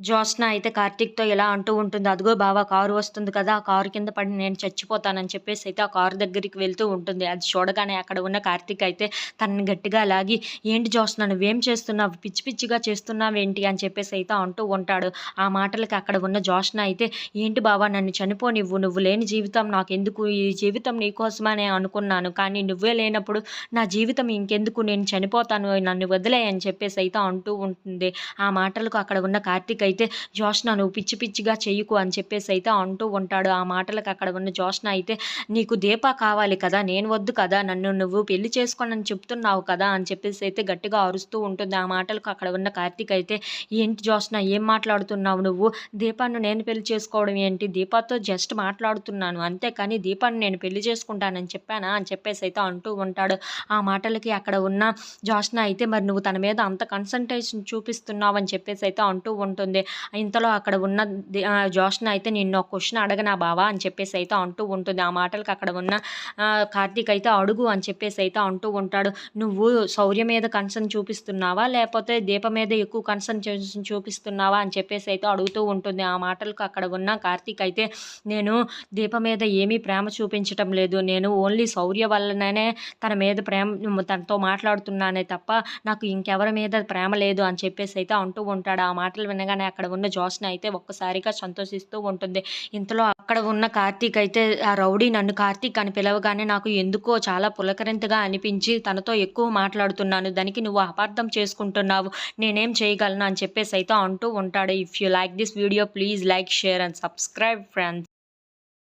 జ్యోత్స్న అయితే కార్తీక్‌తో ఇలా అంటూ ఉంటుంది. "అదిగో బావా కారు వస్తుంది కదా! ఆ కారు కింద పడి నేను చచ్చిపోతానని" చెప్పేసి అయితే ఆ కారు దగ్గరికి వెళ్తూ ఉంటుంది. అది చూడగానే అక్కడ ఉన్న కార్తీక్ అయితే తనని గట్టిగా లాగి, "ఏంటి జ్యోత్స్న నువ్వేం చేస్తున్నావు? పిచ్చి పిచ్చిగా చేస్తున్నావేంటి?" అని చెప్పేసి అయితే అంటూ ఉంటాడు. ఆ మాటలకి అక్కడ ఉన్న జ్యోత్స్న అయితే, "ఏంటి బావ నన్ను చనిపోనివ్వు. నువ్వు లేని జీవితం నాకెందుకు? ఈ జీవితం నీకోసమనే అనుకున్నాను. కానీ నువ్వే లేనప్పుడు నా జీవితం ఇంకెందుకు? నేను చనిపోతాను. నన్ను వదిలే అని చెప్పేసి అయితే అంటూ ఉంటుంది. ఆ మాటలకు అక్కడ ఉన్న కార్తీక్ అయితే జ్యోత్స్న నువ్వు పిచ్చి పిచ్చిగా చెయ్యకు అని చెప్పేసి అయితే అంటూ ఉంటాడు. ఆ మాటలకు అక్కడ ఉన్న జ్యోత్స్న అయితే నీకు దీప కావాలి కదా! నేను వద్దు కదా! నన్ను నువ్వు పెళ్ళి చేసుకోనని చెప్తున్నావు కదా! అని చెప్పేసి అయితే గట్టిగా అరుస్తూ ఉంటుంది. ఆ మాటలకు అక్కడ ఉన్న కార్తీక్ అయితే ఏంటి జోష్న ఏం మాట్లాడుతున్నావు నువ్వు? దీపాన్ని నేను పెళ్ళి చేసుకోవడం ఏంటి? దీపాతో జస్ట్ మాట్లాడుతున్నాను అంతే కానీ దీపాన్ని నేను పెళ్ళి చేసుకుంటానని చెప్పానా? అని చెప్పేసి అయితే అంటూ ఉంటాడు. ఆ మాటలకి అక్కడ ఉన్న జ్యోత్స్న అయితే మరి నువ్వు తన మీద అంత కన్సంట్రేషన్ చూపిస్తున్నావు అని చెప్పేసి అయితే అంటూ ఉంటుంది. ఇంతలో అక్కడ ఉన్న జోష్న అయితే నిన్ను ఒక క్వెషన్ అడగనా బావ అని చెప్పేసి అయితే అంటూ ఉంటుంది. ఆ మాటలకి అక్కడ ఉన్న కార్తీక్ అయితే అడుగు అని చెప్పేసి అయితే అంటూ ఉంటాడు. "నువ్వు శౌర్య మీద కన్సర్న్ చూపిస్తున్నావా? లేకపోతే దీప మీద ఎక్కువ కన్సర్న్ చూపిస్తున్నావా?" అని చెప్పేసి అయితే అడుగుతూ ఉంటుంది. ఆ మాటలకు అక్కడ ఉన్న కార్తీక్ అయితే నేను దీప మీద ఏమీ ప్రేమ చూపించటం లేదు. నేను ఓన్లీ శౌర్య వల్లనే తన మీద ప్రేమ తనతో మాట్లాడుతున్నానే తప్ప నాకు ఇంకెవరి మీద ప్రేమ లేదు అని చెప్పేసి అయితే అంటూ ఉంటాడు. ఆ మాటలు వినగానే అక్కడ ఉన్న జోస్న అయితే ఒక్కసారిగా సంతోషిస్తూ ఉంటుంది. ఇంతలో అక్కడ ఉన్న కార్తీక్ అయితే ఆ రౌడీ నన్ను కార్తీక్ అని పిలవగానే నాకు ఎందుకో చాలా పులకరింతగా అనిపించి తనతో ఎక్కువ మాట్లాడుతున్నాను. దానికి నువ్వు అపార్థం చేసుకుంటున్నావు. నేనేం చేయగలను అని చెప్పేసి అయితే అంటూ ఉంటాడు. If you like this video please like, share and subscribe friends.